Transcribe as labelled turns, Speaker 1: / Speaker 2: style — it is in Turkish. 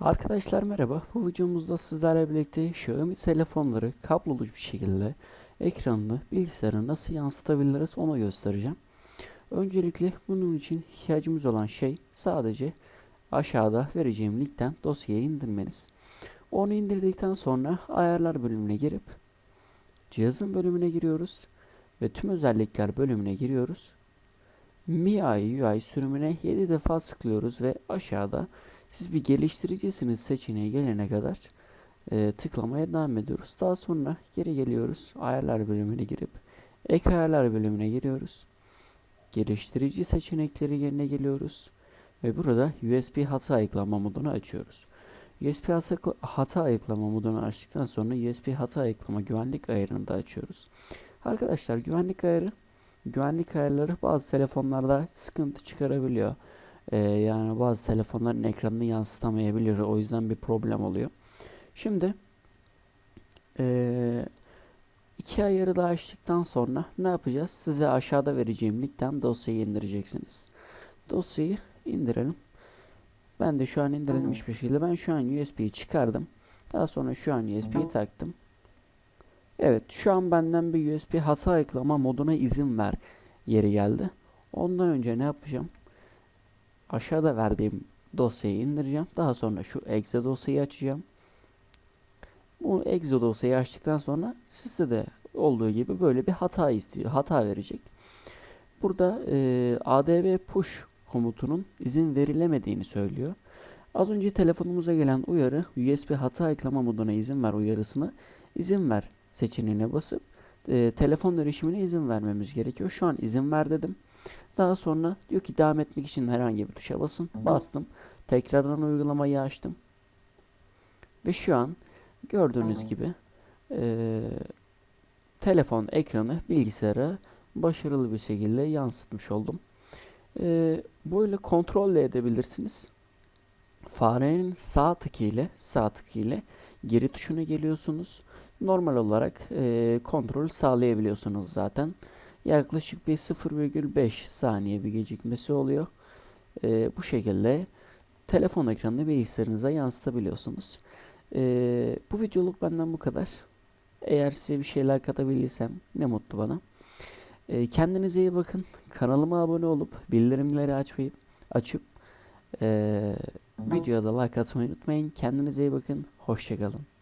Speaker 1: Arkadaşlar merhaba. Bu videomuzda sizlerle birlikte Xiaomi telefonları kablolu bir şekilde ekranını bilgisayara nasıl yansıtabiliriz onu göstereceğim. Öncelikle bunun için ihtiyacımız olan şey sadece aşağıda vereceğim linkten dosyayı indirmeniz. Onu indirdikten sonra ayarlar bölümüne girip cihazın bölümüne giriyoruz ve tüm özellikler bölümüne giriyoruz. MIUI UI sürümüne 7 defa tıklıyoruz ve aşağıda siz bir geliştiricisiniz seçeneği gelene kadar e, tıklamaya devam ediyoruz. Daha sonra geri geliyoruz. Ayarlar bölümüne girip ek ayarlar bölümüne giriyoruz. Geliştirici seçenekleri yerine geliyoruz. Ve burada USB hata ayıklama modunu açıyoruz. USB hata, ayıklama modunu açtıktan sonra USB hata ayıklama güvenlik ayarını da açıyoruz. Arkadaşlar güvenlik ayarı güvenlik ayarları bazı telefonlarda sıkıntı çıkarabiliyor. Ee, yani bazı telefonların ekranını yansıtamayabilir. O yüzden bir problem oluyor. Şimdi ee, iki ayarı da açtıktan sonra ne yapacağız? Size aşağıda vereceğim linkten dosyayı indireceksiniz. Dosyayı indirelim. Ben de şu an indirilmiş bir şekilde ben şu an USB'yi çıkardım. Daha sonra şu an USB'yi taktım. Evet şu an benden bir USB hata ayıklama moduna izin ver yeri geldi. Ondan önce ne yapacağım? Aşağıda verdiğim dosyayı indireceğim. Daha sonra şu exe dosyayı açacağım. Bu exe dosyayı açtıktan sonra sizde de olduğu gibi böyle bir hata istiyor. Hata verecek. Burada e, adb push komutunun izin verilemediğini söylüyor. Az önce telefonumuza gelen uyarı USB hata eklama moduna izin ver uyarısını izin ver seçeneğine basıp e, telefon erişimine izin vermemiz gerekiyor. Şu an izin ver dedim. Daha sonra diyor ki devam etmek için herhangi bir tuşa basın. Bastım. Tekrardan uygulamayı açtım. Ve şu an gördüğünüz gibi e, telefon ekranı bilgisayara başarılı bir şekilde yansıtmış oldum. E, böyle kontrol de edebilirsiniz. Farenin sağ tıkı ile sağ tıkı ile geri tuşuna geliyorsunuz. Normal olarak e, kontrol sağlayabiliyorsunuz zaten. Yaklaşık bir 0,5 saniye bir gecikmesi oluyor. E, bu şekilde telefon ekranını bilgisayarınıza yansıtabiliyorsunuz. E, bu videoluk benden bu kadar. Eğer size bir şeyler katabildiysem ne mutlu bana. E, kendinize iyi bakın. Kanalıma abone olup bildirimleri açmayı açıp e, videoya like atmayı unutmayın. Kendinize iyi bakın. Hoşçakalın.